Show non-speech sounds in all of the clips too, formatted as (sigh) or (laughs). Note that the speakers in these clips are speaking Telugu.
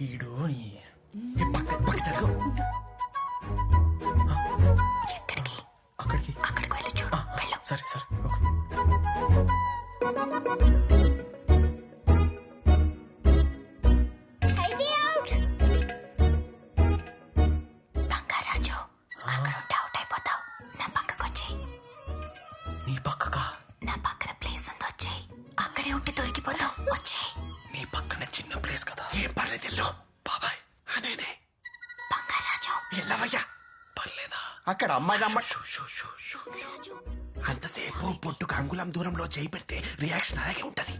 ఈడు అక్కడికి. అక్కడికి వెళ్ళి చూడు వెళ్ళు. సరే సరే ఓకే. ఎల్లో బాబాయ్. అనేనే బంగారాజు. ఎల్లవయ్యా. పర్లేదా? అక్కడ అమ్మాయి బంగారాజు అంతసేపు పొట్టుకు అంగుళం దూరంలో చేయి పెడితే రియాక్షన్ అలాగే ఉంటది.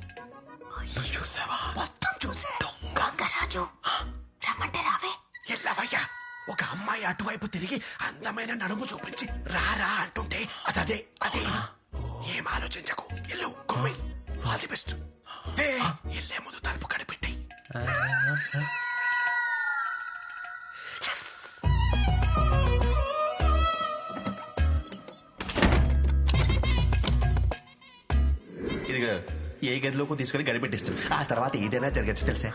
చూసావా? మొత్తం చూసా. దొంగ. బంగారాజు రమ్మంటే రావే. ఎల్లవయ్యా ఒక అమ్మాయి అటువైపు తిరిగి అందమైన నడుము చూపించి రారా అంటుంటే అదదే అదే. ఏం ఆలోచించకు. ఎల్లు కుమ్మి. ఆల్ ది బెస్ట్ ఏ, ఎల్లే ముందు తలుపు కనిపెట్టాయి. ఇదిగో ఏ గదిలోకి తీసుకొని గడిపెట్టిస్తాడు ఆ తర్వాత ఏదైనా జరగచ్చు తెలుసా?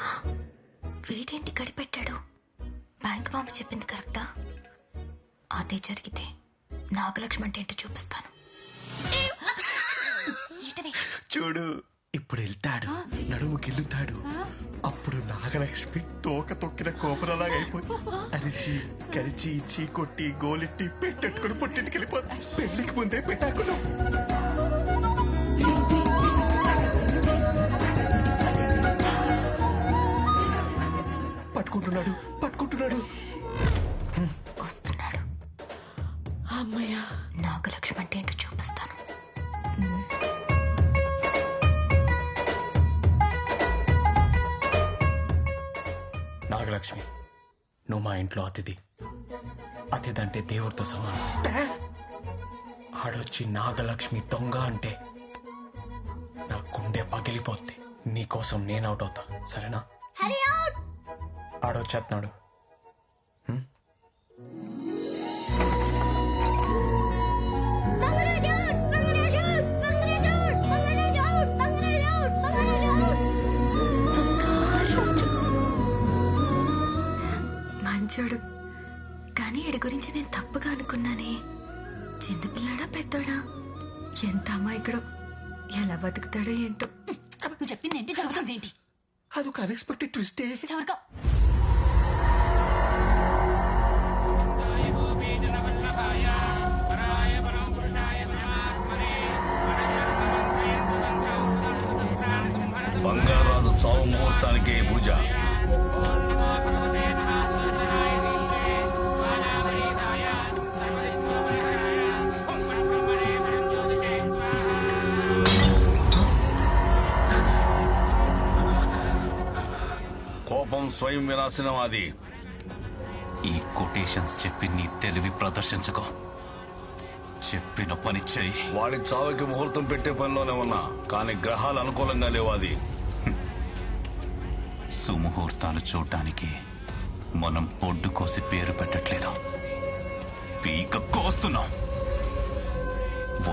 వీడేంటి గడిపెట్టాడు బ్యాంక్ మామ చెప్పింది కరెక్టా? అదే జరిగితే నాగలక్ష్మి అంటే ఏంటో చూపిస్తాను. చూడు ఇప్పుడు వెళ్తాడు. నడుము గిల్లుతాడు అప్పుడు నాగలక్ష్మి తోక తొక్కిన కోపరలాగా అయిపోయి అరిచి కరిచి చీ కొట్టి గోలెట్టి పెట్టెట్టుకుని పుట్టింటికి వెళ్ళిపోతుంది పెళ్ళికి ముందే పెట్టాకులు నాగలక్ష్మి నువ్వు మా ఇంట్లో అతిథి. అతిథి అంటే దేవుడితో సమానం. ఆడొచ్చి నాగలక్ష్మి దొంగ అంటే నా గుండె పగిలిపోద్ది. నీకోసం నేను అవుట్ అవుతా. సరేనా? ఆడొచ్చేస్తున్నాడు మంచోడు కానీ ఈడి గురించి నేను తప్పుగా అనుకున్నానే. చిన్నపిల్లాడా పెద్దోడా? ఎంత అమాయకుడో ఎలా బతుకుతాడో ఏంటో. నువ్వు చెప్పింది ఏంటి? జరుగుతుంది ఏంటి? అదొక అన్ఎక్స్పెక్టెడ్ ట్విస్టే చవరగా స్వయం వినాశనం అది. ఈ కొటేషన్స్ చెప్పి నీ తెలివి ప్రదర్శించుకో. చెప్పిన పని చెయ్యి. వాడి చావుకి ముహూర్తం పెట్టే పనిలోనే ఉన్నా కానీ గ్రహాలు అనుకూలంగా లేవు అది. సుముహూర్తాలు చూడ్డానికి మనం పొడ్డు కోసి పేరు పెట్టట్లేదు. పీక కోస్తున్నాం.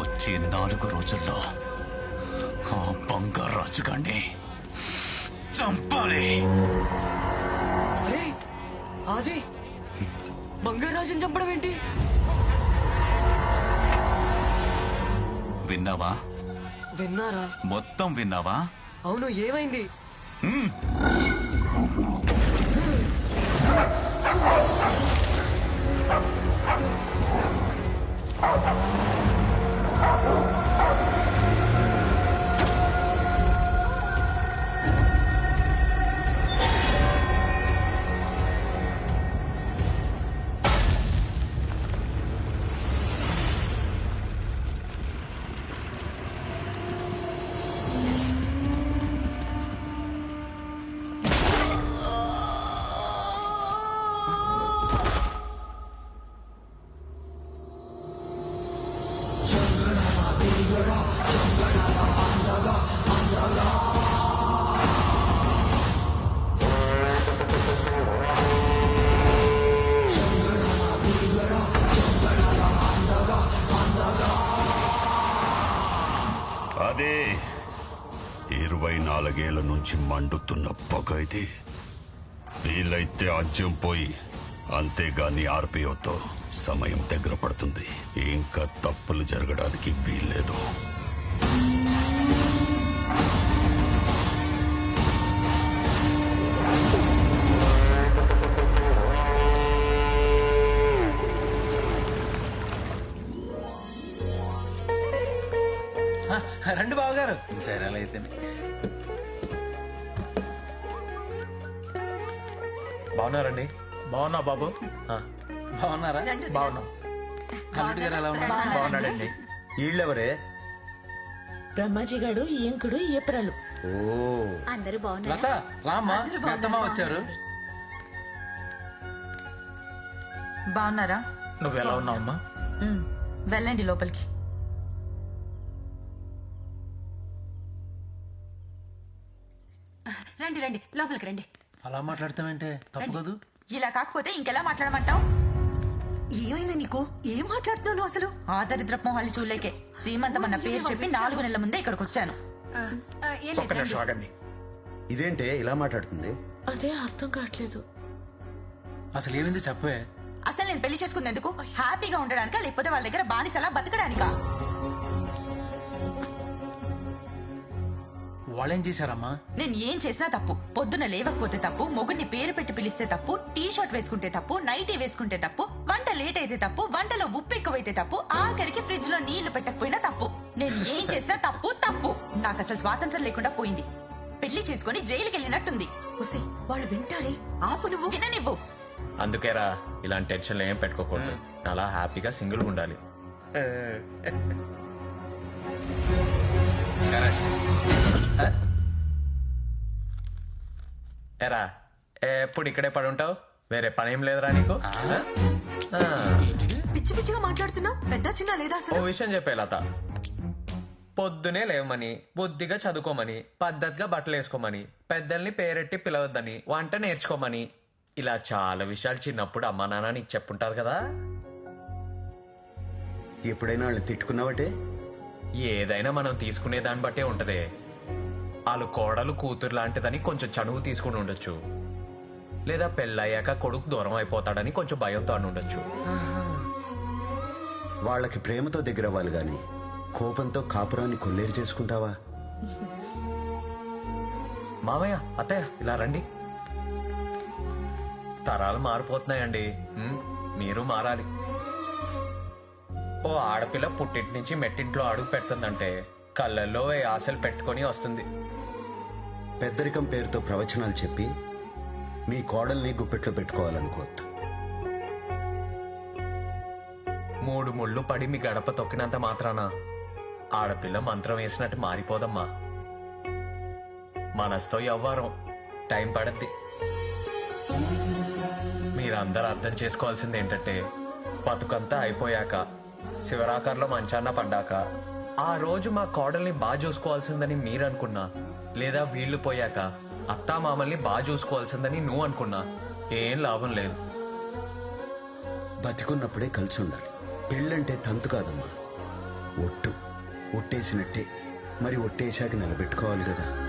వచ్చే నాలుగు రోజుల్లో ఆ బంగారాజు గాన్ని చంపాలి. అరే అది బంగారాజుని చంపడం ఏంటి? విన్నావా? విన్నారా? మొత్తం విన్నావా? అవును ఏమైంది? అదే ఇరవై నాలుగేళ్ళ నుంచి మండుతున్న పగ ఇది. వీలైతే అజ్యం పోయి అంతేగాని ఆర్పిఓతో సమయం దగ్గర పడుతుంది. ఇంకా తప్పులు జరగడానికి వీల్లేదు. రండి బావగారు. సరే అలా అయితేనే బాగున్నారండి? బాగున్నా బాబు? బాగున్నారా? బాగున్నా. అల్లుడు గారు ఎలా ఉన్నారు? బాగున్నాడండి. వీళ్ళెవరే బ్రహ్మాజీ గాడు ఈయంకుడు ఏప్రలు ఓ. అందరూ బాగున్నారు? లత రామ్మా. మీ అత్తమ్మ వచ్చారు. బాగున్నారా? నువ్వు ఎలా ఉన్నావమ్మా వెళ్ళండి లోపలికి. రండి రండి. లోపలికి రండి. అలా మాట్లాడతామంటే తప్పు కదూ? ఇలా కాకపోతే ఇంకెలా మాట్లాడమంటావు? ఏమైంది నీకు? ఏం మాట్లాడుతున్నావు అసలు? ఆ దరిద్రపు మొహాలు చూలేకే సీమంతం అన్న పేరు చెప్పి నాలుగు నెలల ముందే ఇక్కడికి వచ్చాను ఒక్క నిమిషం ఆగండి. ఇదేంటే ఇలా మాట్లాడుతుంది? అదే అర్థం కావట్లేదు. అసలు ఏమైంది చెప్పవే? అసలు నేను పెళ్ళి చేసుకునేందుకు హ్యాపీగా ఉండడానికా లేకపోతే వాళ్ళ దగ్గర బానిసలా బతకడానికా? వాళ్ళేం చేశారమ్మా? నేను ఏం చేసినా తప్పు. పొద్దున లేవకపోతే తప్పు మొగుడిని పేరు పెట్టి పిలిస్తే తప్పు టీ షర్ట్ వేసుకుంటే తప్పు నైటీ వేసుకుంటే తప్పు వంట లేట్ అయితే తప్పు వంటలో ఉప్పు ఎక్కువైతే తప్పు ఆఖరికి ఫ్రిడ్జ్లో నీళ్ళు పెట్టకపోయినా తప్పు. నేను ఏం చేసినా తప్పు తప్పు. నాకు అసలు స్వాతంత్రం లేకుండా పోయింది. పెళ్ళి చేసుకుని జైలుకి వెళ్ళినట్టుంది. ఉసి వాళ్ళు వింటారే? ఆపు నువ్వు. విననివ్వు. అందుకేరా ఇలాంటి టెన్షన్లు ఏం పెట్టుకోకూడదు. అలా హ్యాపీగా సింగిల్ ఉండాలి. (laughs) ఎరా ఎప్పుడు ఇక్కడే పడి ఉంటావు? వేరే పని ఏం లేదురా నీకు? పిచ్చి పిచ్చిగా మాట్లాడుతున్నావు? పెద్ద చిన్న లేదా ఓ విషయం చెప్పే లత. పొద్దునే లేవమని బుద్ధిగా చదువుకోమని పద్ధతిగా బట్టలు వేసుకోమని పెద్దల్ని పేరెట్టి పిలవద్దని వంట నేర్చుకోమని. ఇలా చాలా విషయాలు చిన్నప్పుడు అమ్మా నాన్న నీకు చెప్పుంటారు కదా? ఎప్పుడైనా వాళ్ళని తిట్టుకున్నావటే? ఏదైనా మనం తీసుకునే దాన్ని బట్టే ఉంటదే. వాళ్ళు కోడలు కూతురు లాంటిదని కొంచెం చనువు తీసుకుని ఉండొచ్చు. లేదా పెళ్ళయ్యాక కొడుకు దూరం అయిపోతాడని కొంచెం భయంతో అని ఉండొచ్చు. వాళ్ళకి ప్రేమతో దగ్గర అవ్వాలి గాని కోపంతో కాపురాన్ని కొల్లేరు చేసుకుంటావా? మామయ్య అత్తయ్య ఇలా రండి. తరాలు మారిపోతున్నాయండి. ఉమ్, మీరు మారాలి. ఓ ఆడపిల్ల పుట్టింటి నుంచి మెట్టింట్లో అడుగు పెడుతుందంటే కళ్ళల్లో ఏ ఆశలు పెట్టుకొని వస్తుంది. పెద్దరికం పేరుతో ప్రవచనాలు చెప్పి మీ కోడల్ని గుప్పెట్లో పెట్టుకోవాలనుకోవద్దు. మూడు ముళ్ళు పడి మీ గడప తొక్కినంత మాత్రాన ఆడపిల్ల మంత్రం వేసినట్టు మారిపోదమ్మా. మనస్తో ఎవ్వరం టైం పడద్ది. మీరందరూ అర్థం చేసుకోవాల్సింది ఏంటంటే బతుకంతా అయిపోయాక శివరాకార్లో మంచాన్న పడ్డాక ఆ రోజు మా కోడల్ని బాగా చూసుకోవాల్సిందని మీరు అనుకున్నా లేదా వీళ్ళు పోయాక అత్తా మామల్ని బాగా చూసుకోవాల్సిందని నువ్వు అనుకున్నా. ఏం లాభం లేదు. బతికున్నప్పుడే కలిసి ఉండాలి. పెళ్ళంటే తంతు కాదమ్మా. ఒట్టు. ఒట్టేసినట్టే. మరి ఒట్టేశాక నిలబెట్టుకోవాలి కదా.